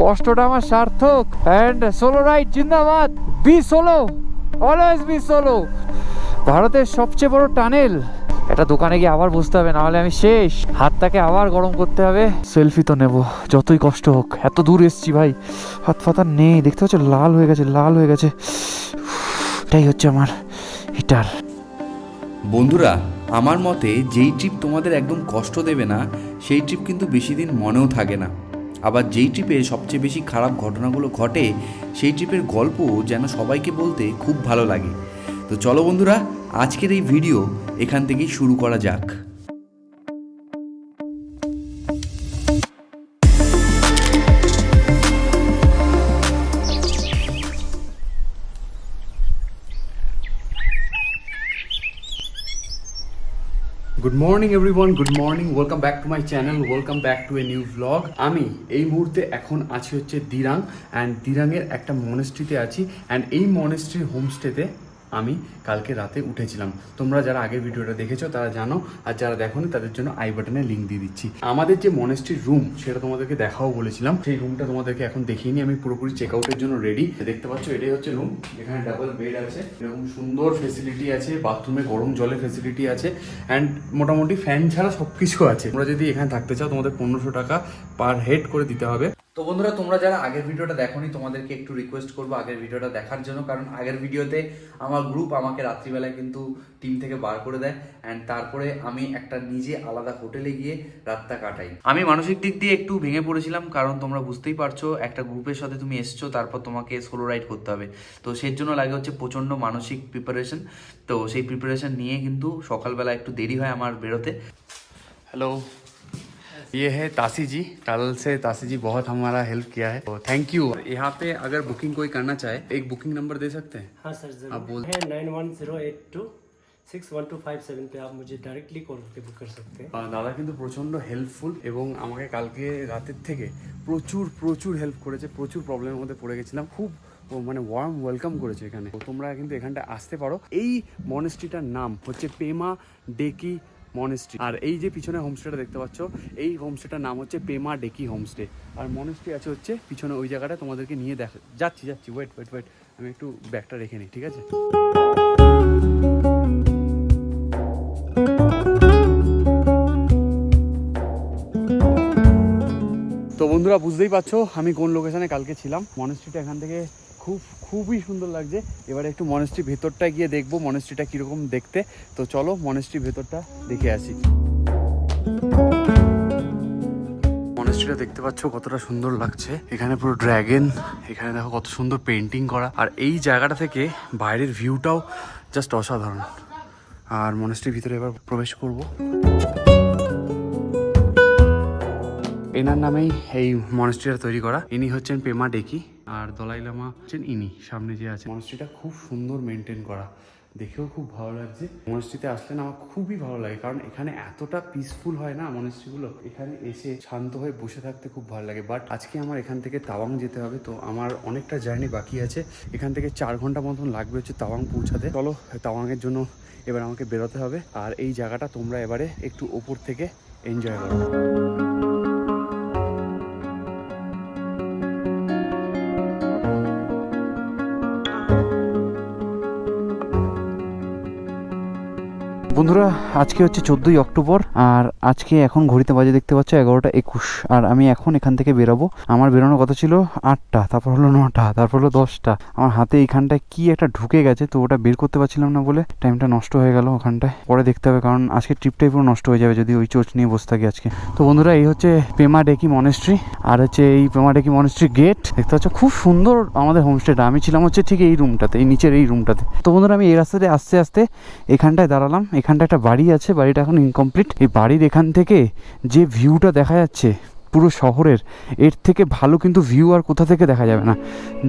কষ্টটা আমার সার্থক। অ্যান্ড সোলো রাইড জিন্দাবাদ। Be solo always be solo ভারতের সবচেয়ে বড় টানেল। একটা দোকানে গিয়ে আবার বসতে হবে, নাহলে আমি শেষ। হাতটাকে আবার গরম করতে হবে। সেলফি তো নেব, যতই কষ্ট হোক। এত দূর এসছি ভাই। হাত ফাতা নেই, দেখতে পাচ্ছ? লাল হয়ে গেছে, লাল হয়ে গেছে। এটাই হচ্ছে আমার হিটার। বন্ধুরা, আমার মতে যেই ট্রিপ তোমাদের একদম কষ্ট দেবে না, সেই ট্রিপ কিন্তু বেশি দিন মনেও থাকে না। আবার যেই ট্রিপে সবচেয়ে বেশি খারাপ ঘটনাগুলো ঘটে, সেই ট্রিপের গল্প যেন সবাইকে বলতে খুব ভালো লাগে। তো চলো বন্ধুরা, আজকের এই ভিডিও এখান থেকেই শুরু করা যাক। Morning everyone good morning welcome back to my channel welcome back to a new vlog আমি এই মুহূর্তে এখন আছি হচ্ছে দিরাং অ্যান্ড দিরাংয়ের একটা মনেস্ট্রিতে আছি অ্যান্ড এই মনেস্ট্রির হোমস্টেতে আমি কালকে রাতে উঠেছিলাম। তোমরা যারা আগের ভিডিওটা দেখেছ, তারা জানো, আর যারা দেখোনি, তাদের জন্য আই বাটনে লিঙ্ক দিয়ে দিচ্ছি। আমাদের যে মনেস্ট্রির রুম সেটা তোমাদেরকে দেখাও বলেছিলাম। সেই রুমটা তোমাদেরকে এখন দেখিয়ে আমি পুরোপুরি চেক আউটের জন্য রেডি দেখতে পাচ্ছ, এটাই হচ্ছে রুম এখানে ডাবল বেড আছে। এরকম সুন্দর ফেসিলিটি আছে। বাথরুমে গরম জলের ফেসিলিটি আছে। অ্যান্ড মোটামুটি ফ্যান ছাড়া সব কিছু আছে। তোমরা যদি এখানে থাকতে চাও, তোমাদের পনেরোশো টাকা পার হেড করে দিতে হবে। তো বন্ধুরা, তোমরা যারা আগের ভিডিওটা দেখোনি, তোমাদেরকে একটু রিকোয়েস্ট করব আগের ভিডিওটা দেখার জন্য। কারণ আগের ভিডিওতে আমার গ্রুপ আমাকে রাত্রিবেলায় কিন্তু টিম থেকে বার করে দেয় অ্যান্ড তারপরে আমি একটা নিজে আলাদা হোটেলে গিয়ে রাতটা কাটাই। আমি মানসিক দিক দিয়ে একটু ভেঙে পড়েছিলাম, কারণ তোমরা বুঝতেই পারছ, একটা গ্রুপের সাথে তুমি এসছো, তারপর তোমাকে সোলো রাইড করতে হবে। তো সেই জন্য লাগে হচ্ছে প্রচণ্ড মানসিক প্রিপারেশন তো সেই প্রিপারেশন নিয়ে কিন্তু সকালবেলা একটু দেরি হয় আমার বেরোতে। हेलो ये है तासी जी कल से तासी जी बहुत हमारा हेल्प किया है तो थैंक यू यहाँ पे अगर बुकिंग कोई करना चाहे एक बुकिंग नंबर दे सकते हैं हाँ सर जरूर आप बोल- है nine one zero eight two six one two five seven पे आप मुझे डायरेक्टली कॉल करके बुक कर सकते हैं আহ, দাদা কিন্তু প্রচণ্ড হেল্পফুল এবং আমাকে কালকে রাতের থেকে প্রচুর প্রচুর হেল্প করেছে প্রচুর প্রবলেমের মধ্যে পড়ে গেছিলাম খুব ও মানে ওয়ার্ম ওয়েলকাম করেছে এখানে তো তোমরা কিন্তু এখানটা আসতে পারো এই মনেস্ট্রিটার নাম হচ্ছে পেমা ডেকি মনেস্ট্রি আর এই যে পিছনে হোমস্টেটা দেখতে পাচ্ছ, এই হোমস্টেটার নাম হচ্ছে পেমা ডেকি হোমস্টে আর মনেস্ট্রি আছে হচ্ছে পিছনে ওই জায়গাটা, তোমাদেরকে নিয়ে দেখা যাচ্ছি যাচ্ছি ওয়েট ওয়েট ওয়েট আমি একটু ব্যাগটা রেখে নিই, ঠিক আছে? তো বন্ধুরা, বুঝতেই পারছ আমি কোন লোকেশনে কালকে ছিলাম। মনেস্ট্রিটা এখান থেকে খুব, খুবই সুন্দর লাগছে। এবারে একটু মনেস্ট্রি ভেতরটা গিয়ে দেখব মনেস্ট্রিটা কীরকম দেখতে। তো চলো মনেস্ট্রি ভেতরটা দেখে আসি। মনেস্ট্রিটা দেখতে পাচ্ছ কতটা সুন্দর লাগছে। এখানে পুরো ড্র্যাগন এখানে দেখো কত সুন্দর পেন্টিং করা। আর এই জায়গাটা থেকে বাইরের ভিউটাও জাস্ট অসাধারণ। আর মনেস্ট্রির ভিতরে এবার প্রবেশ করব। এনার নামেই এই মনেস্ট্রিটা তৈরি করা। ইনি হচ্ছেন পেমা ডেকি। আর দলাই লামা হচ্ছেন ইনি, সামনে যে আছে মনেস্ট্রিটা খুব সুন্দর মেনটেন করা। দেখেও খুব ভালো লাগছে। মনেস্ট্রিতে আসলে আমার খুবই ভালো লাগে, কারণ এখানে এতটা পিসফুল হয় না মনেস্ট্রিগুলো এখানে এসে শান্ত হয়ে বসে থাকতে খুব ভালো লাগে। বাট আজকে আমার এখান থেকে তাওয়াং যেতে হবে, তো আমার অনেকটা জার্নি বাকি আছে। এখান থেকে চার ঘণ্টা মতন লাগবে হচ্ছে তাওয়াং পৌঁছাতে। চলো, তাওয়াংয়ের জন্য এবার আমাকে বেরোতে হবে। আর এই জায়গাটা তোমরা এবারে একটু ওপর থেকে এনজয় করো। বন্ধুরা, আজকে হচ্ছে চোদ্দোই অক্টোবর, আর আজকে এখন ঘড়িতে বাজে দেখতে পাচ্ছ এগারোটা একুশ। আর আমি এখন এখান থেকে বেরোবো। আমার বেরোনোর কথা ছিল আটটা, তারপর হলো নটা, তারপর হলো দশটা। আমার হাতে এইখানটায় কি একটা ঢুকে গেছে, তো ওটা বের করতে পারছিলাম না বলে টাইমটা নষ্ট হয়ে গেল ওখানটায়। পরে দেখতে হবে, কারণ আজকে ট্রিপটাই পুরো নষ্ট হয়ে যাবে যদি ওই চোচ নিয়ে বসে থাকি আজকে। তো বন্ধুরা, এই হচ্ছে পেমা ডেকি মনেস্ট্রি, আর হচ্ছে এই পেমা ডেকি মনেস্ট্রি গেট। দেখতে পাচ্ছ, খুব সুন্দর আমাদের হোমস্টেটা। আমি ছিলাম হচ্ছে ঠিক এই রুমটাতে এই নিচের এই রুমটাতে তো বন্ধুরা, আমি এই রাস্তাতে আস্তে আস্তে এখানটায় দাঁড়ালাম। এখানটা একটা বাড়ি আছে, বাড়িটা এখন ইনকমপ্লিট এই বাড়ির এখান থেকে যে ভিউটা দেখা যাচ্ছে পুরো শহরের, এর থেকে ভালো কিন্তু ভিউ আর কোথা থেকে দেখা যাবে না।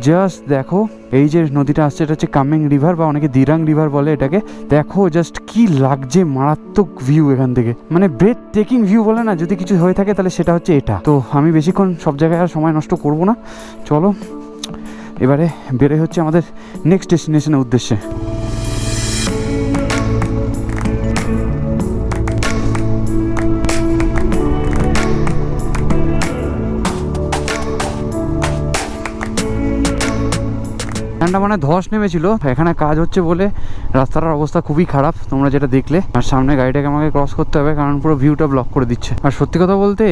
জাস্ট দেখো, এই যে নদীটা আসছে, এটা হচ্ছে কামেং রিভার বা অনেকে দিরাং রিভার বলে এটাকে। দেখো জাস্ট কি লাগছে মারাত্মক ভিউ এখান থেকে। মানে ব্রেথ টেকিং ভিউ বলে না, যদি কিছু হয়ে থাকে তাহলে সেটা হচ্ছে এটা। তো আমি বেশিক্ষণ সব জায়গায় আর সময় নষ্ট করব না। চলো, এবারে বেড়ে হচ্ছে আমাদের নেক্সট ডেস্টিনেশনের উদ্দেশ্যে। এখানটা মানে ধস নেমেছিল। এখানে কাজ হচ্ছে বলে রাস্তাটার অবস্থা খুবই খারাপ, তোমরা যেটা দেখলে। আর সামনে গাড়িটাকে আমাকে ক্রস করতে হবে, কারণ পুরো ভিউটা ব্লক করে দিচ্ছে। আর সত্যি কথা বলতে,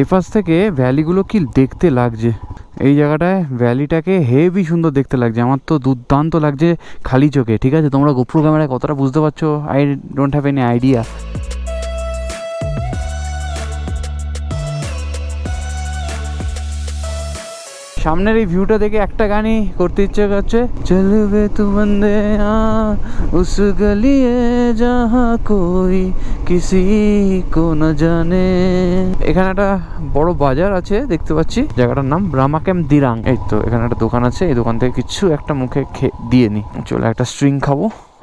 এই পাশ থেকে ভ্যালিগুলো কি দেখতে লাগছে? এই জায়গাটায় ভ্যালিটাকে হেভি সুন্দর দেখতে লাগছে। আমার তো দুর্দান্ত লাগছে খালি চোখে, ঠিক আছে? তোমরা গোপ্রো ক্যামেরায় কতটা বুঝতে পারছ? I don't have any idea সামনের এই ভিউটা দেখে একটা গানই করতে ইচ্ছে করছে। চলবে তু বন্দে উস গলিয়ে যাহা কই কিসি কো না জানে। এখানে একটা বড় বাজার আছে, দেখতে পাচ্ছি। জায়গাটার নাম ব্রামাকেম দিরাং। এই তো, এখানে একটা দোকান আছে, এই দোকান থেকে কিছু একটা মুখে খেয়ে দিয়ে নি। চলে, একটা স্ট্রিং খাব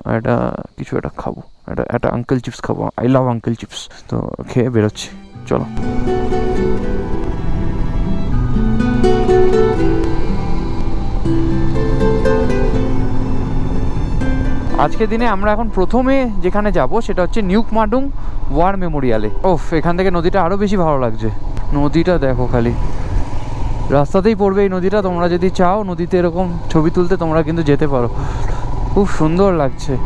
আর একটা কিছু একটা খাব, একটা একটা আঙ্কেল চিপস খাব। আই লাভ আঙ্কেল চিপস তো, খেয়ে বেরোচ্ছি। চলো। আজকের দিনে আমরা এখন প্রথমে যেখানে যাব সেটা হচ্ছে নিউক মাডুং ওয়ার মেমোরিয়ালে। ওফ, এখান থেকে নদীটা আরও বেশি ভালো লাগছে। নদীটা দেখো খালি। রাস্তাতেই পড়বে এই নদীটা, তোমরা যদি চাও নদীতে এরকম ছবি তুলতে তোমরা কিন্তু যেতে পারো। খুব সুন্দর লাগছে।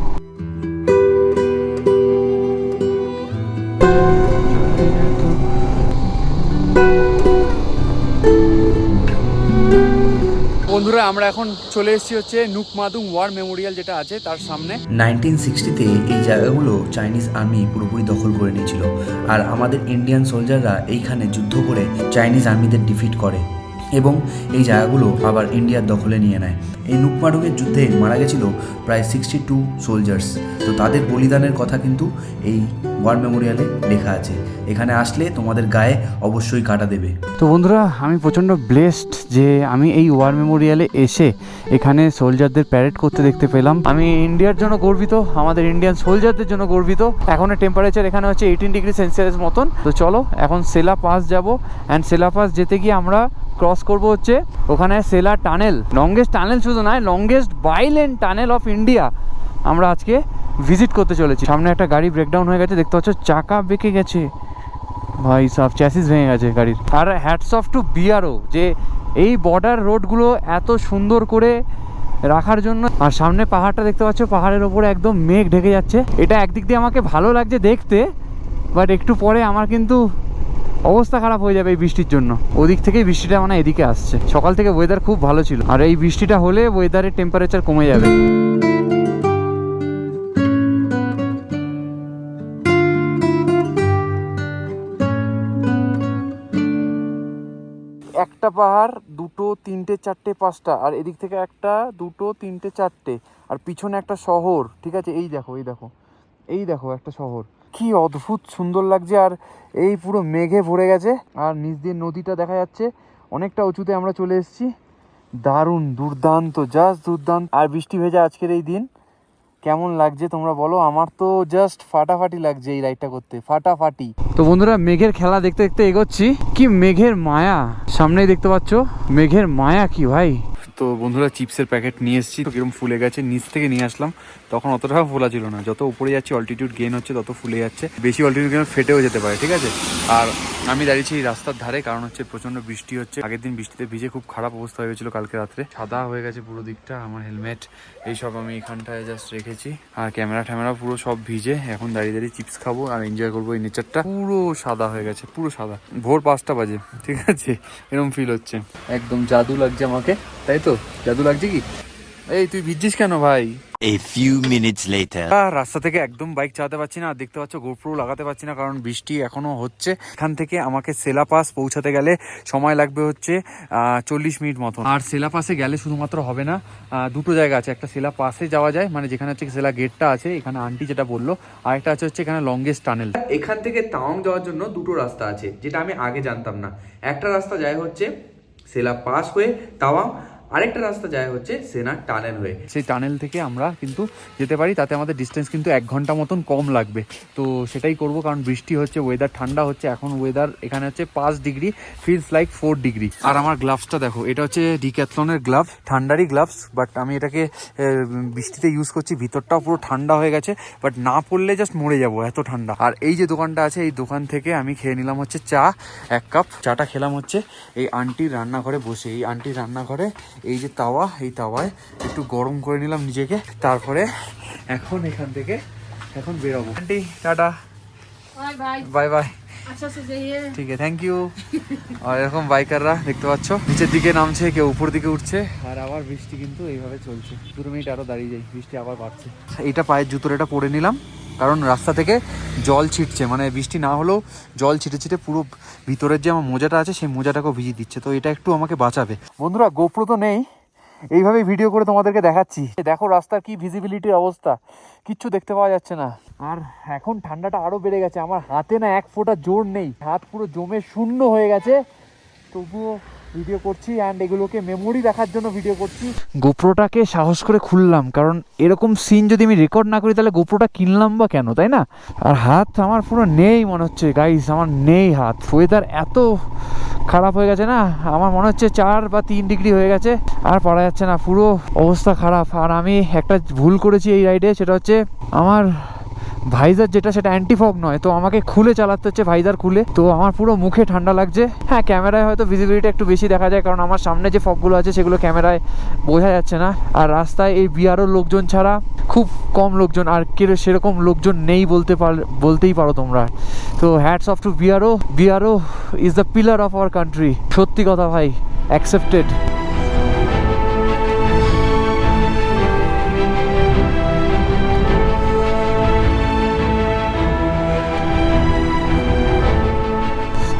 বন্ধুরা, আমরা এখন চলে এসেছি হচ্ছে নুকমাদুং ওয়ার মেমোরিয়াল যেটা আছে তার সামনে। নাইনটিন সিক্সটিতে এই জায়গাগুলো চাইনিজ আর্মি পুরোপুরি দখল করে নিয়েছিল। আর আমাদের ইন্ডিয়ান সোলজাররা এইখানে যুদ্ধ করে চাইনিজ আর্মিদের ডিফিট করে। এবং এই জায়গাগুলো আবার ইন্ডিয়ার দখলে নিয়ে নেয়। এই নুকমাডুকের যুদ্ধে মারা গেছিল প্রায় সিক্সটি টু সোলজার্স তো তাদের বলিদানের কথা কিন্তু এই ওয়ার মেমোরিয়ালে লেখা আছে। এখানে আসলে তোমাদের গায়ে অবশ্যই কাটা দেবে। তো বন্ধুরা, আমি প্রচণ্ড ব্লেসড যে আমি এই ওয়ার মেমোরিয়ালে এসে এখানে সোলজারদের প্যারেড করতে দেখতে পেলাম। আমি ইন্ডিয়ার জন্য গর্বিত, আমাদের ইন্ডিয়ান সোলজারদের জন্য গর্বিত। এখনের টেম্পারেচার এখানে হচ্ছে এইটিন ডিগ্রি সেলসিয়াস মতন। তো চলো, এখন সেলা পাস যাব। অ্যান্ড সেলা পাস যেতে গিয়ে আমরা ক্রস করব হচ্ছে ওখানে সেলা টানেল লংগেস্ট টানেল শুধু নয় longest bilane tunnel of India আমরা আজকে ভিজিট করতে চলেছি। সামনে একটা গাড়ি ব্রেকডাউন হয়ে গেছে, দেখতে পাচ্ছ চাকা বেঁকে গেছে। ভাই সাহ চ্যাসিস ভেঙে গেছে গাড়ির। আর হ্যাটস অফ টু বিআরও যে এই বর্ডার রোডগুলো এত সুন্দর করে রাখার জন্য। আর সামনে পাহাড়টা দেখতে পাচ্ছ, পাহাড়ের ওপরে একদম মেঘ ঢেকে যাচ্ছে। এটা একদিক দিয়ে আমাকে ভালো লাগছে দেখতে বাট একটু পরে আমার কিন্তু অবস্থা খারাপ হয়ে যাবে এই বৃষ্টির জন্য। ওদিক থেকেই বৃষ্টিটা মানে এদিকে আসছে। সকাল থেকে ওয়েদার খুব ভালো ছিল। আর এই বৃষ্টিটা হলে ওয়েদারের টেম্পারেচার কমে যাবে। একটা পাহাড়, দুটো, তিনটে, চারটে, পাঁচটা। আর এদিক থেকে একটা, দুটো, তিনটে, চারটে। আর পিছনে একটা শহর, ঠিক আছে? এই দেখো এই দেখো। এই দেখো একটা শহর। কি অদ্ভুত সুন্দর লাগছে। আর এই পুরো মেঘে ভরে গেছে আর নিচ দিয়ে নদীটা দেখা যাচ্ছে। অনেকটা উঁচুতে আমরা চলে এসেছি। দারুণ দুর্দান্ত জাস্ট দুর্দান্ত। আর বৃষ্টি ভেজা আজকের এই দিন। কেমন লাগছে তোমরা বলো? আমার তো জাস্ট ফাটাফাটি লাগছে এই রাইডটা করতে। ফাটাফাটি। তো বন্ধুরা, মেঘের খেলা দেখতে দেখতে এগোচ্ছি। কি মেঘের মায়া? সামনেই দেখতে পাচ্ছ, মেঘের মায়া কি ভাই? তো বন্ধুরা চিপসের প্যাকেট নিয়ে এসেছি। তো কীরকম ফুলে গেছে, নিচ থেকে নিয়ে আসলাম। তখন অতটা ফোলা ছিল না। যত উপরে যাচ্ছে অল্টিটিউড গেন হচ্ছে, তত ফুলে যাচ্ছে। বেশি অল্টিটিউড গেন ফেটেও যেতে পারে, ঠিক আছে? আর আমি দাঁড়িয়েছি রাস্তার ধারে, কারণ হচ্ছে প্রচণ্ড বৃষ্টি হচ্ছে। আগের দিন বৃষ্টিতে ভিজে খুব খারাপ অবস্থা হয়ে গেছিল কালকে রাত্রে। সাদা হয়ে গেছে পুরো দিকটা, আমার হেলমেট, এইসব আমি এখানটায় জাস্ট রেখেছি। আর ক্যামেরা ট্যামেরা পুরো সব ভিজে। এখন দাঁড়িয়ে দাঁড়িয়ে চিপস খাব আর এনজয় করব এই নেচারটা পুরো সাদা হয়ে গেছে, পুরো সাদা। ভোর পাঁচটা বাজে, ঠিক আছে? এরকম ফিল হচ্ছে। একদম জাদু লাগছে আমাকে। তাই তো? জাদু লাগছে কি? এই তুই ভিজছিস কেন ভাই? A few minutes later. রাস্তা থেকে একদম বাইক চালাতে পারছি না আর দেখতে পাচ্ছ গোপ্রো লাগাতে পারছি না কারণ বৃষ্টি এখনও হচ্ছে। এখান থেকে আমাকে সেলাপাস পৌঁছাতে গেলে সময় লাগবে হচ্ছে চল্লিশ মিনিট মতো আর সেলাপাসে গেলে শুধুমাত্র হবে না দুটো জায়গা আছে। একটা সেলা পাসে যাওয়া যায় মানে যেখানে হচ্ছে সেলা গেটটা আছে এখানে আন্টি যেটা বলল আর একটা আছে হচ্ছে এখানে লংগেস্ট টানেল এখান থেকে তাওয়াং যাওয়ার জন্য দুটো রাস্তা আছে যেটা আমি আগে জানতাম না। একটা রাস্তা যায় হচ্ছে সেলা পাস হয়ে তাওয়াং আরেকটা রাস্তা যায় হচ্ছে সেনা টানেল হয়ে। সেই টানেল থেকে আমরা কিন্তু যেতে পারি, তাতে আমাদের ডিস্টেন্স কিন্তু এক ঘণ্টা মতন কম লাগবে। তো সেটাই করব, কারণ বৃষ্টি হচ্ছে ওয়েদার ঠান্ডা হচ্ছে, এখন ওয়েদার এখানে হচ্ছে পাঁচ degree feels like four degree আর আমার গ্লাভসটা দেখো, এটা হচ্ছে ডিক্যাথলনের গ্লাভ ঠান্ডারই গ্লাভস বাট আমি এটাকে বৃষ্টিতে ইউজ করছি, ভিতরটাও পুরো ঠান্ডা হয়ে গেছে বাট না পড়লে জাস্ট মরে যাব, এত ঠান্ডা। আর এই যে দোকানটা আছে, এই দোকান থেকে আমি খেয়ে নিলাম হচ্ছে চা, এক কাপ চাটা খেলাম হচ্ছে এই আন্টির রান্নাঘরে বসে। এই আন্টির রান্নাঘরে এই যে তাওয়া এই তাওয়ায় একটু গরম করে নিলাম নিজেকে তারপরে এখন এখান থেকে এখন বেরোবো। Auntie tata. Bye bye. আচ্ছা, আচ্ছা, ঠিক আছে থ্যাংক ইউ আর এরকম বাইকাররা দেখতে পাচ্ছ নিচের দিকে নামছে কেউ উপর দিকে উঠছে আর আবার বৃষ্টি কিন্তু এইভাবে চলছে। দুটো মিনিট আরও দাঁড়িয়ে যাই বৃষ্টি আবার বাড়ছে। এইটা পায়ের জুতোর এটা পরে নিলাম। কারণ রাস্তা থেকে জল ছিটছে মানে বৃষ্টি না হলেও জল ছিটে ছিটে পুরো ভিতরের যে আমার মোজাটা আছে, সেই মোজাটাকেও ভিজিয়ে দিচ্ছে। তো এটা একটু আমাকে বাঁচাবে। বন্ধুরা, গোপ্রো তো নেই। এইভাবেই ভিডিও করে তোমাদেরকে দেখাচ্ছি। দেখো রাস্তার কি ভিজিবিলিটির অবস্থা। কিচ্ছু দেখতে পাওয়া যাচ্ছে না। আর এখন ঠান্ডাটা আরও বেড়ে গেছে। আমার হাতে না এক ফোঁটা জোর নেই। হাত পুরো জমে শূন্য হয়ে গেছে। তবুও ভিডিও করছি অ্যান্ড এগুলোকে মেমোরি রাখার জন্য ভিডিও করছি। গোপ্রোটাকে সাহস করে খুললাম, কারণ এরকম সিন যদি আমি রেকর্ড না করি, তাহলে গোপ্রোটা কিনলাম বা কেন, তাই না? আর হাত আমার পুরো নেই মনে হচ্ছে গাইস আমার নেই হাত। ওয়েদার এত খারাপ হয়ে গেছে না, আমার মনে হচ্ছে চার বা তিন ডিগ্রি হয়ে গেছে, আর পারা যাচ্ছে না, পুরো অবস্থা খারাপ। আর আমি একটা ভুল করেছি এই রাইডে সেটা হচ্ছে আমার ভাইজার যেটা সেটা অ্যান্টিফগ নয়, তো আমাকে খুলে চালাতে হচ্ছে ভাইজার খুলে। তো আমার পুরো মুখে ঠান্ডা লাগছে। হ্যাঁ ক্যামেরায় হয়তো ভিজিবিলিটি একটু বেশি দেখা যায়, কারণ আমার সামনে যে ফগগুলো আছে সেগুলো ক্যামেরায় বোঝা যাচ্ছে না। আর রাস্তায় এই বিয়ারও লোকজন ছাড়া খুব কম লোকজন, আর কেউ সেরকম লোকজন নেই বলতে পার, বলতেই পারো তোমরা। তো hats off to BRO BRO is the pillar of our country সত্যি কথা ভাই অ্যাকসেপ্টেড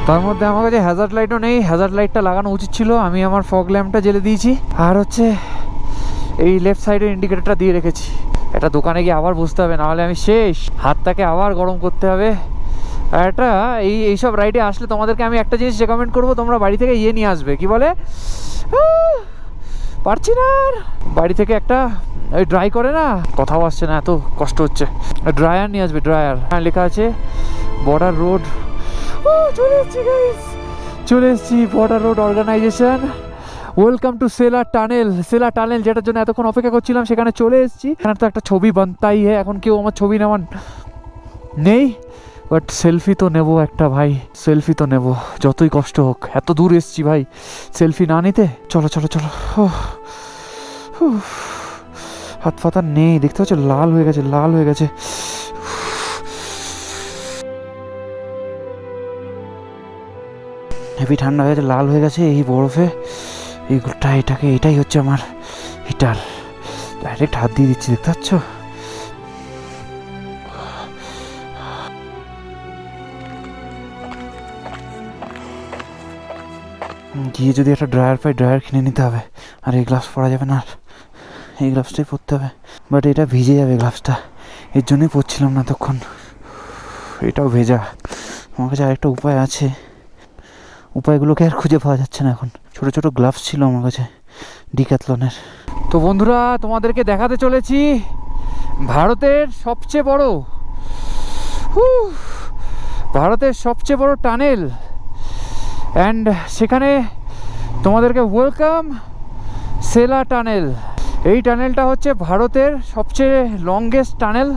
তার মধ্যে আমার কাছে হ্যাজার্ড লাইটও নেই। হ্যাজার্ড লাইটটা লাগানো উচিত ছিল। আমি আমার ফগ ল্যাম্পটা জ্বেলে দিয়েছি। আর হচ্ছে এই লেফট সাইডের ইন্ডিকেটরটা দিয়ে রেখেছি। এটা দোকানে গিয়ে আবার বুঝতে হবে, নাহলে আমি শেষ। হাতটাকে আবার গরম করতে হবে। একটা, এই, এইসব রাইডে আসলে তোমাদেরকে আমি একটা জিনিস রেকমেন্ড করব, তোমরা বাড়ি থেকে ইয়ে নিয়ে আসবে। কি বলে? পারছি না আর। বাড়ি থেকে একটা, ওই ড্রাই করে না? কথাও আসছে না, এত কষ্ট হচ্ছে। ড্রায়ার নিয়ে আসবে ড্রায়ার হ্যাঁ লেখা আছে বর্ডার রোড চলে এসেছি guys border road organisation welcome to Sela tunnel Sela tunnel যেটার জন্য এতক্ষণ অপেক্ষা করছিলাম, সেখানে চলে এসেছি। এখানে তো একটা ছবি বানতাই হে, এখন কেউ আমার ছবি নেওয়ার নেই। বাট সেলফি তো নেব একটা, ভাই। সেলফি তো নেব, যতই কষ্ট হোক। এত দূর এসছি, ভাই। সেলফি না নিতে? চলো চলো চলো। হাত ফাতা নেই, দেখতে পাচ্ছ? লাল হয়ে গেছে, লাল হয়ে গেছে। হেভি ঠান্ডা হয়ে গেছে লাল হয়ে গেছে এই বরফে। এইগুলোটা, এটাকে, এটাই হচ্ছে আমার হিটার। ডাইরেক্ট হাত দিয়ে দিচ্ছি, দেখতে পাচ্ছ? গিয়ে যদি একটা ড্রায়ার পাই, ড্রায়ার কিনে নিতে হবে। আর এই গ্লাভস পরা যাবে না আর। এই গ্লাভসটাই পরতে হবে। বাট এটা ভিজে যাবে গ্লাভসটা। এর জন্যই পরছিলাম না তখন এটাও ভেজা। আমার কাছে আরেকটা উপায় আছে। উপায়গুলোকে আর খুঁজে পাওয়া যাচ্ছে না এখন। ছোট ছোট গ্লাভস ছিল আমার কাছে ডিক্যাথলনের তো বন্ধুরা, তোমাদেরকে দেখাতে চলেছি ভারতের সবচেয়ে বড় ভারতের সবচেয়ে বড় টানেল। অ্যান্ড সেখানে তোমাদেরকে ওয়েলকাম সেলা টানেল। এই টানেলটা হচ্ছে ভারতের সবচেয়ে লংগেস্ট টানেল,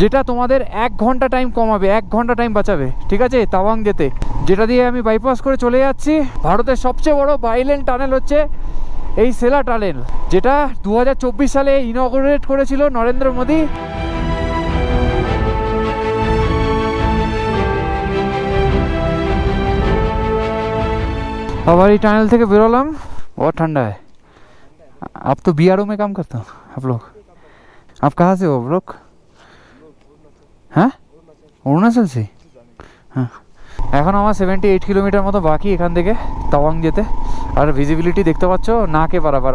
যেটা তোমাদের এক ঘণ্টা টাইম কমাবে, এক ঘণ্টা টাইম বাঁচাবে, ঠিক আছে? তাওয়াং যেতে। যেটা দিয়ে আমি বাইপাস করে চলে যাচ্ছি। ভারতের সবচেয়ে বড় বাইলেন টানেল হচ্ছে এই সেলা টানেল, যেটা দু হাজার চব্বিশ সালে ইনগরেট করেছিল নরেন্দ্র মোদী। আবার এই টানেল থেকে বেরোলাম ও ঠান্ডায়। आप तो बी में काम करते हो आप लोग आप कहाँ से हो आप लोग হ্যাঁ অরুণাচল সে হ্যাঁ এখন আমার সেভেন্টি এইট কিলোমিটার মতো বাকি এখান থেকে তাওয়াং যেতে আর ভিজিবিলিটি দেখতে পাচ্ছ নাকে পারাবার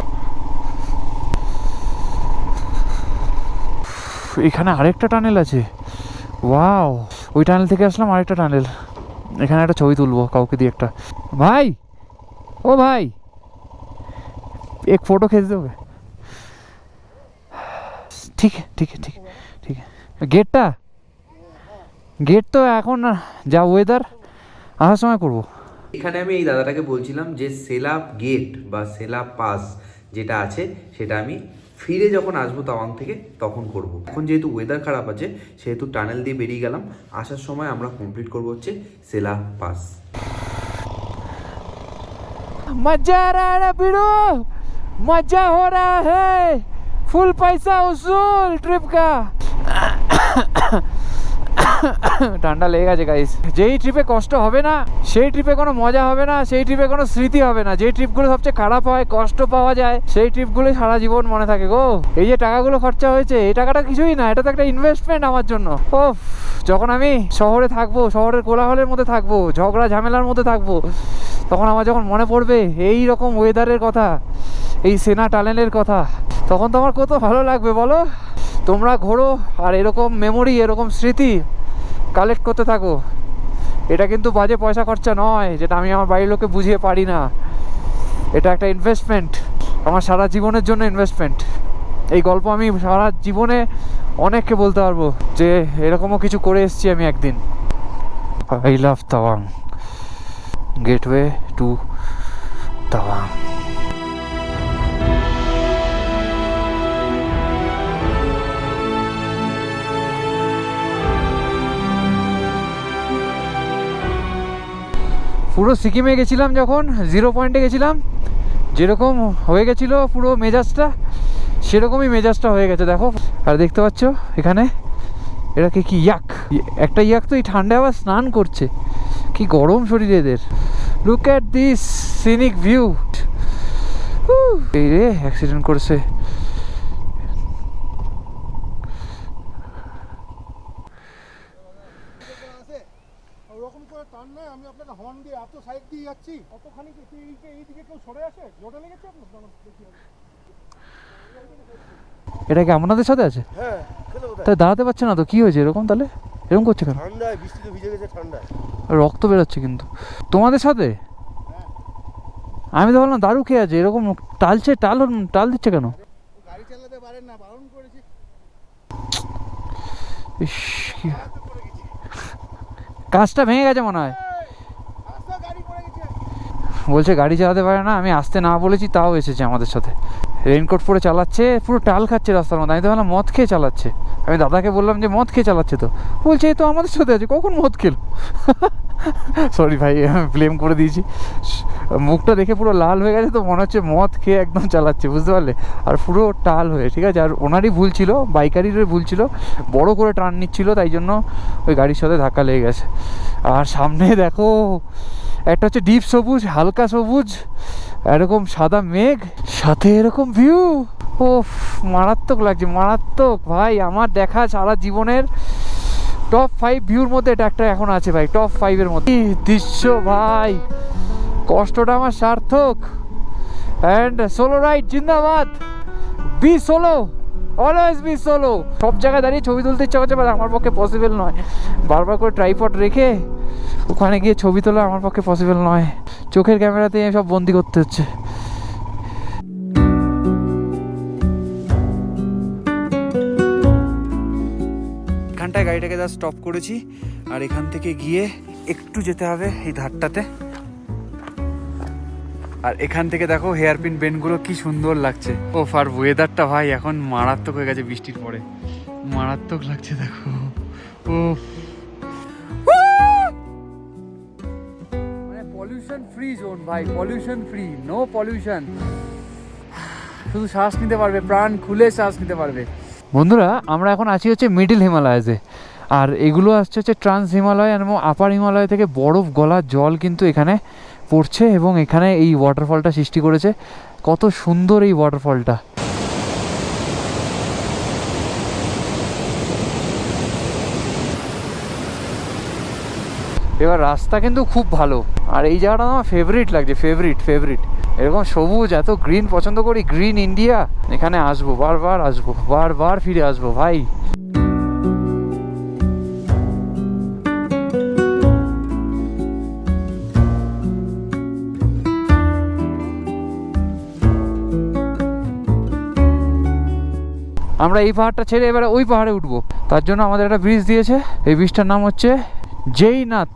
এখানে আরেকটা টানেল আছে ওয়াও ওই টানেল থেকে আসলাম আরেকটা টানেল এখানে একটা ছবি তুলবো কাউকে দিয়ে একটা ভাই ও ভাই एक फोटो खींच दोगे ঠিক ঠিক ঠিক ঠিক গেটটা গেট তো এখন যা ওয়েদার আসার সময় করবো এখানে আমি এই দাদাটাকে বলছিলাম যে সেলা গেট বা সেলা পাস যেটা আছে সেটা আমি ফিরে যখন আসবো তাওয়াং থেকে তখন করব এখন যেহেতু ওয়েদার খারাপ আছে সেহেতু টানেল দিয়ে বেরিয়ে গেলাম আসার সময় আমরা কমপ্লিট করব হচ্ছে সেলা পাস मजा आ रहा है ना पीड़ो मज़ा हो रहा है। फुल पैसा उसूल ट्रिप का। ঠান্ডা লেগে গেছে গাইস যেই ট্রিপে কষ্ট হবে না, সেই ট্রিপে কোনো মজা হবে না, সেই ট্রিপে কোনো স্মৃতি হবে না। যে ট্রিপগুলো সবচেয়ে খারাপ হয়, কষ্ট পাওয়া যায়, সেই ট্রিপগুলো সারা জীবন মনে থাকে, গো। এই যে টাকাগুলো খরচা হয়েছে, এই টাকাটা কিছুই না, এটা তো একটা ইনভেস্টমেন্ট আমার জন্য। ও যখন আমি শহরে থাকব, শহরের কোলাহলের মধ্যে থাকব, ঝগড়া, ঝামেলার মধ্যে থাকব, তখন আমার যখন মনে পড়বে এই রকম ওয়েদারের কথা, এই সেনা টালেনের কথা, তখন তো আমার কত ভালো লাগবে, বলো? তোমরা ঘোরো, আর এরকম মেমোরি এরকম স্মৃতি কালেক্ট করতে থাকো। এটা কিন্তু বাজে পয়সা খরচা নয়, যেটা আমি আমার বাড়ির লোকে বুঝিয়ে পারি না। এটা একটা ইনভেস্টমেন্ট আমার সারা জীবনের জন্য ইনভেস্টমেন্ট এই গল্প আমি সারা জীবনে অনেককে বলতে পারব যে, এরকমও কিছু করে এসেছি আমি একদিন। I love Tawang gateway to Tawang পুরো সিকিমে গেছিলাম যখন জিরো পয়েন্টে গেছিলাম। যেরকম হয়ে গেছিল পুরো মেজাজটা, সেরকমই মেজাজটা হয়ে গেছে, দেখো। আর দেখতে পাচ্ছ এখানে, এটাকে কি ইয়াক? একটা ইয়াক তো এই ঠান্ডায় আবার স্নান করছে। কি গরম শরীরে এদের। Look at this scenic view এই রে অ্যাক্সিডেন্ট করেছে আছে ওরকম করে টান নয় আমি আপনাকে হর্ন দিয়ে এত সাইড দিয়ে যাচ্ছি। অতখানি কি এই যে এই দিকে কেউ সরে আসে? জোটে লেগেছে। এটা কি আপনাদের সাথে আছে? হ্যাঁ তাই দাঁড়াতে পারছে না তো কি হয়েছে এরকম তাহলে? এরকম করছে কেন? ঠান্ডায় বৃষ্টিতে ভিজে গেছে ঠান্ডায়। রক্ত বেরোচ্ছে কিন্তু। তোমাদের সাথে? আমি তো বললাম দারু খেয়ে আছে এরকম টালছে টাল টাল দিচ্ছে কেন? গাড়ি চালাতে পারেন না বারণ করেছি। ইস, কি- কাজটা ভেঙে গেছে মনে হয় রাস্তা গাড়ি পড়ে গেছে বলছে গাড়ি চালাতে পারে না, আমি আসতে না বলেছি, তাও এসেছে আমাদের সাথে। রেনকোট পরে চালাচ্ছে, পুরো টাল খাচ্ছে রাস্তার মধ্যে। আমি তো ভাবলাম, মদ খেয়ে চালাচ্ছে। আমি দাদাকে বললাম যে, মদ খেয়ে চালাচ্ছে তো। বলছে এই তো আমাদের সাথে আছে, কখন মদ খেল? সরি ভাই, আমি ব্লেম করে দিয়েছি। মুখটা দেখে পুরো লাল হয়ে গেছে তো, মনে হচ্ছে মদ খেয়ে একদম চালাচ্ছে, বুঝতে পারলে? আর পুরো টাল হয়ে, ঠিক আছে? আর ওনারই ভুল ছিল, বাইকারিরই ভুল ছিল। বড় করে টার্ন নিচ্ছিল, তাই জন্য ওই গাড়ির সাথে ধাক্কা লেগে গেছে। আর সামনে দেখো একটা হচ্ছে ডিপ সবুজ, হালকা সবুজ, এরকম সাদা মেঘ, সাথে এরকম ভিউ ও মারাত্মক লাগছে, মারাত্মক। ভাই, আমার দেখা সারা জীবনের টপ ফাইভ ভিউর মধ্যে এটা একটা এখন আছে ভাই টপ ফাইভের মধ্যে। দৃশ্য ভাই, কষ্টটা আমার সার্থক। অ্যান্ড সোলো রাইড জিন্দাবাদ। Be solo always be solo সব জায়গায় দাঁড়িয়ে ছবি তুলতে ইচ্ছা করছে বাট আমার পক্ষে পসিবল নয়। বারবার করে ট্রাইপড রেখে ওখানে গিয়ে ছবি তোলা আমার পক্ষে পসিবল নয়। চোখের ক্যামেরাতে সব বন্দি করতে হচ্ছে। এখানটায় গাড়িটাকে যা স্টপ করেছি, আর এখান থেকে গিয়ে একটু যেতে হবে এই ধারটাতে। আর এখান থেকে দেখো হেয়ার পিন বেনগুলো কি সুন্দর লাগছে। ও আর ওয়েদারটা ভাই এখন মারাত্মক হয়ে গেছে বৃষ্টির পরে। মারাত্মক লাগছে দেখো। ও মানে পলিউশন ফ্রি জোন ভাই পলিউশন ফ্রি নো পলিউশন শুধু শ্বাস নিতে পারবে প্রাণ খুলে শ্বাস নিতে পারবে। বন্ধুরা আমরা এখন আছি হচ্ছে মিডিল হিমালয়াসে আর এগুলো আসছে হচ্ছে ট্রান্স হিমালয় এবং আপার হিমালয় থেকে বরফ গলা জল কিন্তু এখানে পড়ছে এবং এখানে এই ওয়াটারফলটা সৃষ্টি করেছে। কত সুন্দর এই ওয়াটারফলটা এবার রাস্তা কিন্তু খুব ভালো। আর এই জায়গাটা আমার ফেভারিট লাগছে ফেভারিট ফেভারিট এরকম সবুজ, এত গ্রিন পছন্দ করি গ্রিন ইন্ডিয়া এখানে আসব, বারবার আসব, বারবার ফিরে আসব, ভাই। আমরা এই পাহাড়টা ছেড়ে এবারে ওই পাহাড়ে উঠবো। তার জন্য আমাদের একটা ব্রিজ দিয়েছে। এই ব্রিজটার নাম হচ্ছে জৈনাথ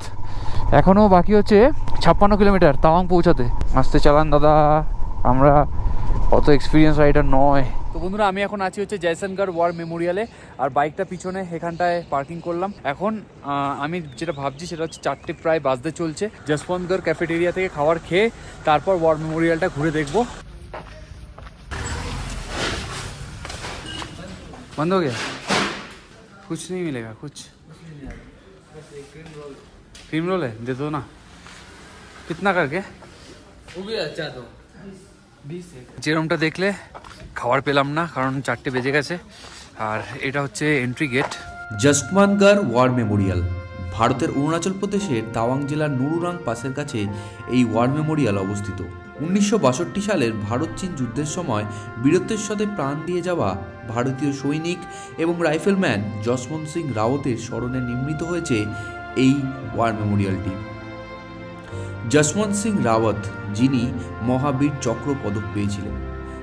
এখনও বাকি হচ্ছে ছাপ্পান্ন কিলোমিটার তাওয়াং পৌঁছাতে। আসতে চালান দাদা, আমরা অত এক্সপিরিয়েন্স রাইডার নয়। তো বন্ধুরা, আমি এখন আছি হচ্ছে জয়সনগড় ওয়ার মেমোরিয়ালে আর বাইকটা পিছনে এখানটায় পার্কিং করলাম। এখন আমি যেটা ভাবছি সেটা হচ্ছে চারটে প্রায় বাজতে চলছে। জসবন্তগড় ক্যাফেটেরিয়া থেকে খাবার খেয়ে তারপর ওয়ার মেমোরিয়ালটা ঘুরে দেখব। बंद हो गया कुछ नहीं मिलेगा कुछ क्रीम रोल है दे दो ना कितना करके যেরমটা দেখলে খাবার পেলাম না কারণ চারটে বেজে গেছে আর এটা হচ্ছে entry gate Jaswantgarh war memorial ভারতের অরুণাচল প্রদেশের তাওয়াং জেলার নুরুরাং পাসের কাছে এই ওয়ার মেমোরিয়াল অবস্থিত উনিশশো বাষট্টি সালের ভারত চীন যুদ্ধের সময় বীরত্বের সাথে প্রাণ দিয়ে যাওয়া ভারতীয় সৈনিক এবং রাইফেলম্যান যশবন্ত সিং রাওয়াতের স্মরণে নির্মিত হয়েছে এই ওয়ার মেমোরিয়ালটি। যশবন্ত সিং রাওয়াত, যিনি মহাবীর চক্র পদক পেয়েছিলেন,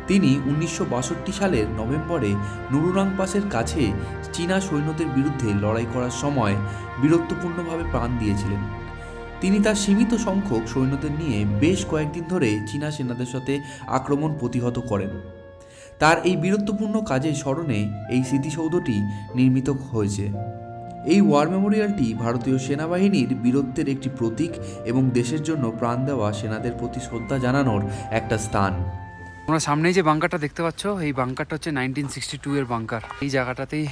তিনি উনিশশো বাষট্টি সালের নভেম্বরে নুরুরাং পাসের কাছে চীনা সৈন্যদের বিরুদ্ধে লড়াই করার সময় বীরত্বপূর্ণভাবে প্রাণ দিয়েছিলেন। তিনি তার সীমিত সংখ্যক সৈন্যদের নিয়ে বেশ কয়েকদিন ধরে চীনা সেনাদের সাথে আক্রমণ প্রতিহত করেন। তার এই বীরত্বপূর্ণ কাজের স্মরণে এই স্মৃতিসৌধটি নির্মিত হয়েছে। এই ওয়ার মেমোরিয়ালটি ভারতীয় সেনাবাহিনীর বীরত্বের একটি প্রতীক এবং দেশের জন্য প্রাণ দেওয়া সেনাদের প্রতি শ্রদ্ধা জানানোর একটা স্থান। তোমরা সামনেই যে বাংকারটা দেখতে পাচ্ছ, এই বাংকারটা হচ্ছে নাইনটিন সিক্সটি টু এর বাংকার। এই জায়গাটাতেই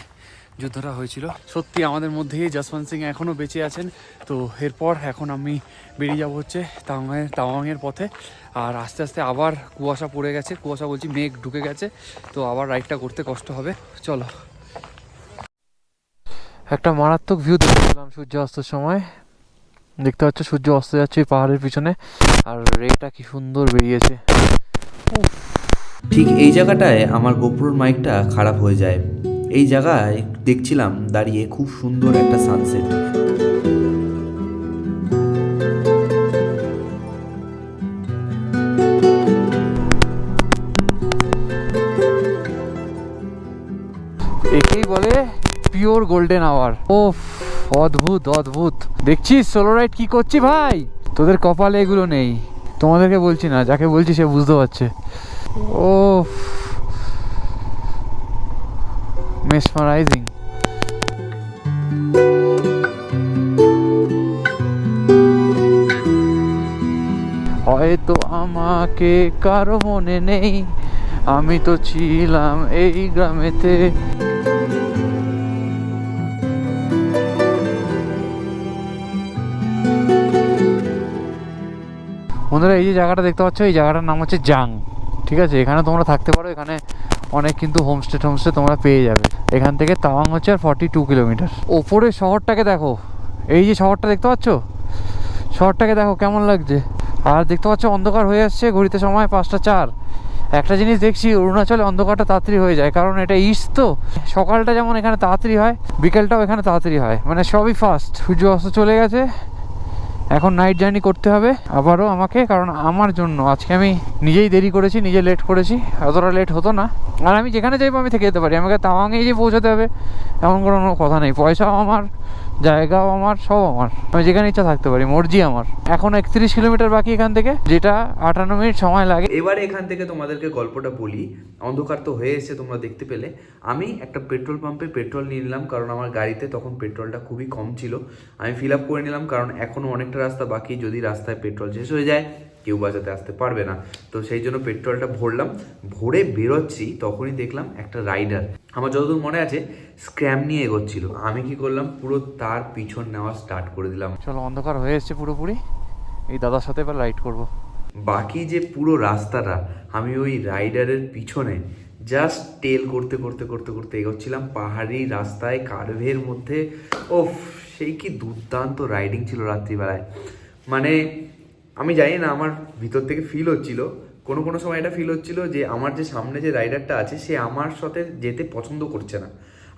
যুদ্ধটা হয়েছিল। সত্যি আমাদের মধ্যেই যশবন্ত সিং এখনও বেঁচে আছেন। তো এরপর এখন আমি বেরিয়ে যাব হচ্ছে তাওয়াংয়ের তাওয়াংয়ের পথে। আর আস্তে আস্তে আবার কুয়াশা পড়ে গেছে। কুয়াশা বলছি মেঘ ঢুকে গেছে। তো আবার রাইডটা করতে কষ্ট হবে। চলো। একটা মারাত্মক ভিউ দেখতে পেলাম সূর্য অস্তের সময়। দেখতে পাচ্ছ সূর্য অস্ত যাচ্ছে পাহাড়ের পিছনে। আর রেটা কি সুন্দর বেরিয়েছে। ঠিক এই জায়গাটায় আমার গোপ্রোর মাইকটা খারাপ হয়ে যায়। এই জায়গায় দেখছিলাম দাঁড়িয়ে খুব সুন্দর একটা সানসেট একেই বলে পিওর গোল্ডেন আওয়ার ও অদ্ভুত অদ্ভুত। দেখছিস সোলো রাইড কি করছি ভাই? তোদের কপালে এগুলো নেই। তোমাদেরকে বলছি না, যাকে বলছি সে বুঝতে পারছে। ও মেসমারাইজিং হয়তো আমাকে কারও মনে নেই, আমি তো ছিলাম এই গ্রামেতে। বন্ধুরা, এই যে জায়গাটা দেখতে পাচ্ছ, এই জায়গাটার নাম হচ্ছে জাং, ঠিক আছে? এখানে তোমরা থাকতে পারো, এখানে অনেক কিন্তু হোমস্টে টোমস্টে তোমরা পেয়ে যাবে। এখান থেকে তাওয়াং হচ্ছে আর ফর্টি টু কিলোমিটার ওপরে শহরটাকে দেখো। এই যে শহরটা দেখতে পাচ্ছ? শহরটাকে দেখো, কেমন লাগছে? আর দেখতে পাচ্ছ, অন্ধকার হয়ে আসছে, ঘড়িতে সময় পাঁচটা চার। একটা জিনিস দেখছি, অরুণাচলে অন্ধকারটা তাড়াতাড়ি হয়ে যায়, কারণ এটা ইস্ট তো। সকালটা যেমন এখানে তাড়াতাড়ি হয়, বিকেলটাও এখানে তাড়াতাড়ি হয়। মানে সবই ফাস্ট সূর্য অস্ত চলে গেছে এখন নাইট জার্নি করতে হবে আবারও আমাকে, কারণ আমার জন্য। আজকে আমি নিজেই দেরি করেছি, নিজে লেট করেছি। অতটা লেট হতো না। আর আমি যেখানে যাইবো আমি থেকে যেতে পারি। আমাকে তাওয়াঙে যে পৌঁছাতে হবে, এমন কোনো কথা নেই। পয়সাও আমার জায়গাও আমার, সব আমার। আমি যেখানে ইচ্ছা থাকতে পারি, মর্জি আমার। এখন একত্রিশ কিলোমিটার বাকি এখান থেকে, যেটা আটান্ন মিনিট সময় লাগে। এবারে এখান থেকে তোমাদেরকে গল্পটা বলি। অন্ধকার তো হয়ে এসেছে তোমরা দেখতে পেলে। আমি একটা পেট্রোল পাম্পে পেট্রোল নিয়ে নিলাম, কারণ আমার গাড়িতে তখন পেট্রোলটা খুবই কম ছিল। আমি ফিল আপ করে নিলাম, কারণ এখনও অনেকটা রাস্তা বাকি। যদি রাস্তায় পেট্রোল শেষ হয়ে যায় কেউ বাঁচাতে আসতে পারবে না। তো সেই জন্য পেট্রোলটা ভরলাম। ভরে বেরোচ্ছি তখনই দেখলাম একটা রাইডার আমার যতদূর মনে আছে স্ক্র্যাম নিয়ে এগোচ্ছিল। আমি কি করলাম পুরো তার পিছন নেওয়া স্টার্ট করে দিলাম। চলো অন্ধকার হয়ে এসছে পুরোপুরি। এই দাদার সাথে এবার রাইড করব। বাকি যে পুরো রাস্তাটা আমি ওই রাইডারের পিছনে জাস্ট টেল করতে করতে করতে করতে এগোচ্ছিলাম। পাহাড়ি রাস্তায় কার্ভের মধ্যে। ওফ সেই কি দুর্দান্ত রাইডিং ছিল রাত্রিবেলায়। মানে আমি জানি না, আমার ভিতর থেকে ফিল হচ্ছিল। কোনো কোনো সময় এটা ফিল হচ্ছিল যে আমার যে সামনে যে রাইডারটা আছে, সে আমার সাথে যেতে পছন্দ করছে না।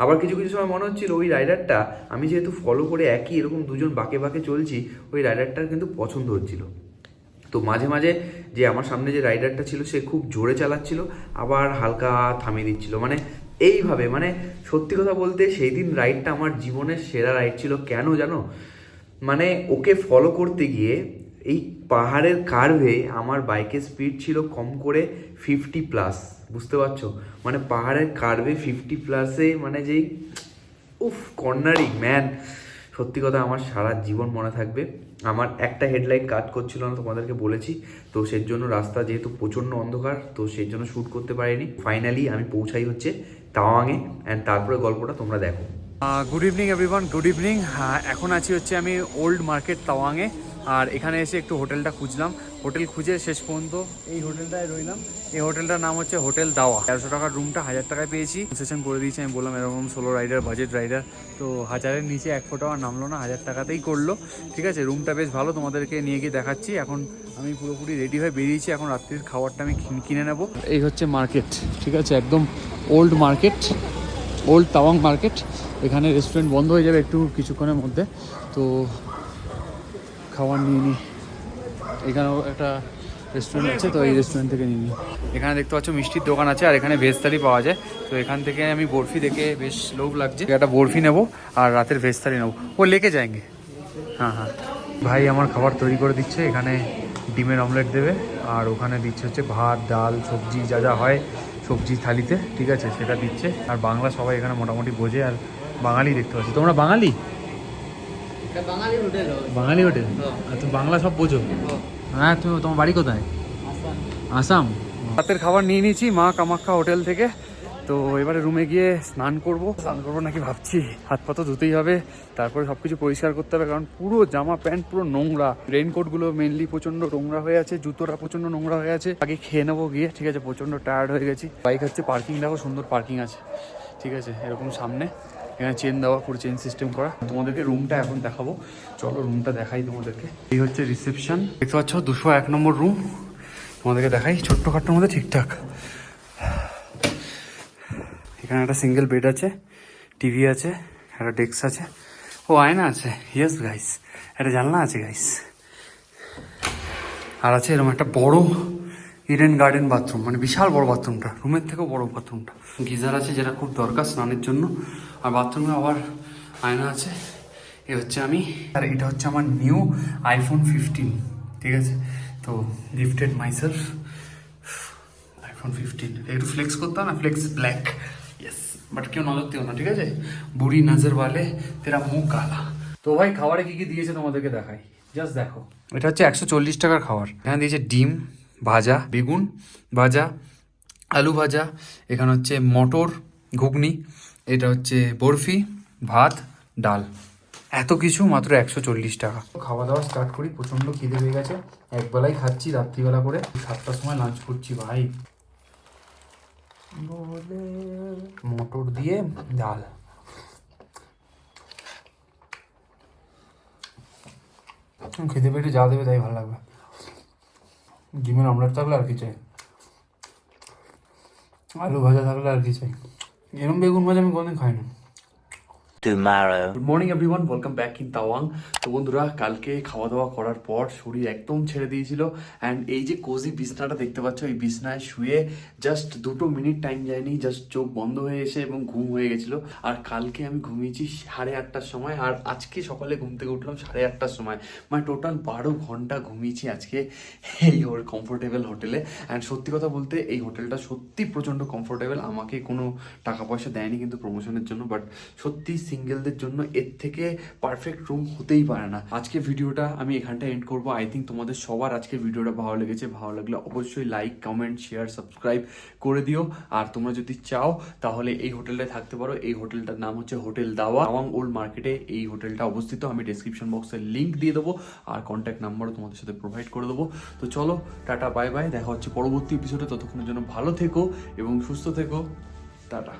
আবার কিছু কিছু সময় মনে হচ্ছিল ওই রাইডারটা আমি যেহেতু ফলো করে একই এরকম দুজন বাঁকে বাঁকে চলছি, ওই রাইডারটার কিন্তু পছন্দ হচ্ছিল। তো মাঝে মাঝে যে আমার সামনে যে রাইডারটা ছিল, সে খুব জোরে চালাচ্ছিল, আবার হালকা থামিয়ে দিচ্ছিল। মানে এইভাবে মানে সত্যি কথা বলতে সেই দিন রাইডটা আমার জীবনের সেরা রাইড ছিল। কেন জানো? মানে ওকে ফলো করতে গিয়ে এই পাহাড়ের কার্ভে আমার বাইকের স্পিড ছিল কম করে ফিফটি প্লাস বুঝতে পারছ? মানে পাহাড়ের কার্ভে ফিফটি প্লাসে মানে যেই, উফ কর্নারিং ম্যান সত্যি কথা আমার সারা জীবন মনে থাকবে। আমার একটা হেডলাইট কাজ করছিল না, তোমাদেরকে বলেছি। তো সেই জন্য রাস্তা যেহেতু প্রচণ্ড অন্ধকার, তো সেই জন্য শ্যুট করতে পারিনি। ফাইনালি আমি পৌঁছাই হচ্ছে তাওয়াংয়ে অ্যান্ড তারপরে গল্পটা তোমরা দেখো। Good evening everyone good evening এখন আছি হচ্ছে আমি ওল্ড মার্কেট তাওয়াংয়ে আর এখানে এসে একটু হোটেলটা খুঁজলাম। হোটেল খুঁজে শেষ পর্যন্ত এই হোটেলটায় রইলাম। এই হোটেলটার নাম হচ্ছে হোটেল দাওয়া। তেরোশো টাকার রুমটা হাজার টাকায় পেয়েছি। সেশন করে দিয়েছি, আমি বললাম এরকম সোলো রাইডার বাজেট রাইডার তো হাজারের নিচে এক ফোটাও আর নামলো না, হাজার টাকাতেই করল। ঠিক আছে, রুমটা বেশ ভালো, তোমাদেরকে নিয়ে গিয়ে দেখাচ্ছি। এখন আমি পুরোপুরি রেডি হয়ে বেরিয়েছি। এখন রাত্রির খাবারটা আমি কিনে নেব। এই হচ্ছে মার্কেট ঠিক আছে? একদম old market old Tawang market এখানে রেস্টুরেন্ট বন্ধ হয়ে যাবে একটু কিছুক্ষণের মধ্যে। তো খাবার নিয়ে নিই এখানেও একটা রেস্টুরেন্ট আছে, তো এই রেস্টুরেন্ট থেকে নিয়ে নিই এখানে দেখতে পাচ্ছ মিষ্টির দোকান আছে, আর এখানে ভেজ থালি পাওয়া যায়। তো এখান থেকে আমি বরফি দেখে বেশ লোভ লাগছে। একটা বরফি নেব, আর রাতের ভেজ থালি নেব। ও লেকে যায়গে। হ্যাঁ হ্যাঁ। ভাই আমার খাবার তৈরি করে দিচ্ছে, এখানে ডিমের অমলেট দেবে, আর ওখানে দিচ্ছে হচ্ছে ভাত, ডাল, সবজি, যা যা হয় সবজি থালিতে, ঠিক আছে? সেটা দিচ্ছে। আর বাংলা সবাই এখানে মোটামুটি বোঝে, আর বাঙালি দেখতে পাচ্ছি। তোমরা বাঙালি? বাঙালি হোটেল আর তুমি বাংলা সব বোঝো? হ্যাঁ তুমি তোমার বাড়ি কোথায়? আসাম। রাতের খাবার নিয়ে নিয়েছি মা কামাখ্যা হোটেল থেকে। তো এবারে রুমে গিয়ে স্নান করব। স্নান করব নাকি ভাবছি। হাত পা তো ধুতেই হবে। তারপরে সব কিছু পরিষ্কার করতে হবে। কারণ পুরো জামা প্যান্ট পুরো নোংরা। রেইনকোটগুলো মেনলি প্রচণ্ড নোংরা হয়ে আছে। জুতোটা প্রচণ্ড নোংরা হয়ে আছে। আগে খেয়ে নেব গিয়ে। ঠিক আছে প্রচণ্ড টায়ার্ড হয়ে গেছি। বাইক হচ্ছে পার্কিং দেখো সুন্দর পার্কিং আছে। ঠিক আছে এরকম সামনে। এখানে চেন দেওয়া, পুরো চেন সিস্টেম করা। তোমাদেরকে রুমটা এখন দেখাবো। চলো রুমটা দেখাই তোমাদেরকে। এই হচ্ছে রিসেপশন দেখতে পাচ্ছ, দুশো এক নম্বর রুম তোমাদেরকে দেখাই, ছোট্ট ছোট্টখাট্টোর মধ্যে ঠিকঠাক। এখানে একটা সিঙ্গেল বেড আছে টিভি আছে, একটা ডেস্ক আছে। ও, আয়না আছে। ইয়েস গাইস একটা জানলা আছে গাইস আর আছে এরকম একটা বড় ইডেন গার্ডেন বাথরুম মানে বিশাল বড় বাথরুমটা রুমের থেকেও বড় বাথরুমটা গিজার আছে যেটা খুব দরকার স্নানের জন্য। আর বাথরুমে আবার আয়না আছে। এ হচ্ছে আমি। আর এটা হচ্ছে আমার নিউ আইফোন ফিফটিন ঠিক আছে? তো গিফটেড মাইসেলফ আইফোন ফিফটিন একটু ফ্লেক্স করতে না? ফ্লেক্স ব্ল্যাক ইয়েস বাট কেউ নজর দিও না, ঠিক আছে? বুড়ি নজর वाले তেরা মুখ কালা তো ভাই, খাবারে কি কি দিয়েছে তোমাদেরকে দেখাই? জাস্ট দেখো। এটা হচ্ছে একশো চল্লিশ টাকার খাবার। এখানে দিয়েছে ডিম ভাজা বেগুন ভাজা আলু ভাজা এখানে হচ্ছে মটর ঘুগনি এটা হচ্ছে বরফি ভাত ডাল। এত কিছু মাত্র একশো চল্লিশ টাকা। খাওয়া দাওয়া স্টার্ট করি প্রচণ্ড খিদে হয়ে গেছে। একবেলাই খাচ্ছি রাত্রিবেলা করে। সাতটার সময় লাঞ্চ করছি ভাই। মটর দিয়ে ডাল। খেতে পেটে যা দেবে তাই ভালো লাগবে। ডিমের অমলেট থাকলে আর কি চাই? আলু ভাজা থাকলে আর কি চাই? এরম বেগুন ভাজা আমি কোনোদিন খাই না Tomorrow. Good morning everyone welcome back in Tawang তো বন্ধুরা, কালকে খাওয়া দাওয়া করার পর শরীর একদম ছেড়ে দিয়েছিল। অ্যান্ড এই যে কোজি বিছনাটা দেখতে পাচ্ছ, এই বিছনায় শুয়ে জাস্ট দুটো মিনিট টাইম যায়নি জাস্ট চোখ বন্ধ হয়ে এসে এবং ঘুম হয়ে গেছিল। আর কালকে আমি ঘুমিয়েছি সাড়ে আটটার সময়, আর আজকে সকালে ঘুম থেকে উঠলাম সাড়ে আটটার সময়। মানে টোটাল বারো ঘণ্টা ঘুমিয়েছি আজকে এই ওর কমফোর্টেবল হোটেলে অ্যান্ড সত্যি কথা বলতে, এই হোটেলটা সত্যি প্রচণ্ড কমফোর্টেবল আমাকে কোনো টাকা পয়সা দেয়নি কিন্তু প্রমোশনের জন্য বাট সত্যি সিঙ্গেলদের জন্য এর থেকে পারফেক্ট রুম হতেই পারে না। আজকে ভিডিওটা আমি এখানটা এন্ড করব। আই থিঙ্ক তোমাদের সবার আজকে ভিডিওটা ভালো লেগেছে। ভালো লাগলে অবশ্যই লাইক কমেন্ট শেয়ার সাবস্ক্রাইব করে দিও। আর তোমরা যদি চাও, তাহলে এই হোটেলটায় থাকতে পারো। এই হোটেলটার নাম হচ্ছে হোটেল দাওয়া। তাওয়াং ওল্ড মার্কেটে এই হোটেলটা অবস্থিত। আমি ডেসক্রিপশন বক্সে লিঙ্ক দিয়ে দেবো। আর কন্ট্যাক্ট নাম্বারও তোমাদের সাথে প্রোভাইড করে দেবো। তো চলো, টাটা বাই বাই দেখা হচ্ছে পরবর্তী এপিসোডে ততক্ষণের জন্য ভালো থেকো এবং সুস্থ থেকো। টাটা।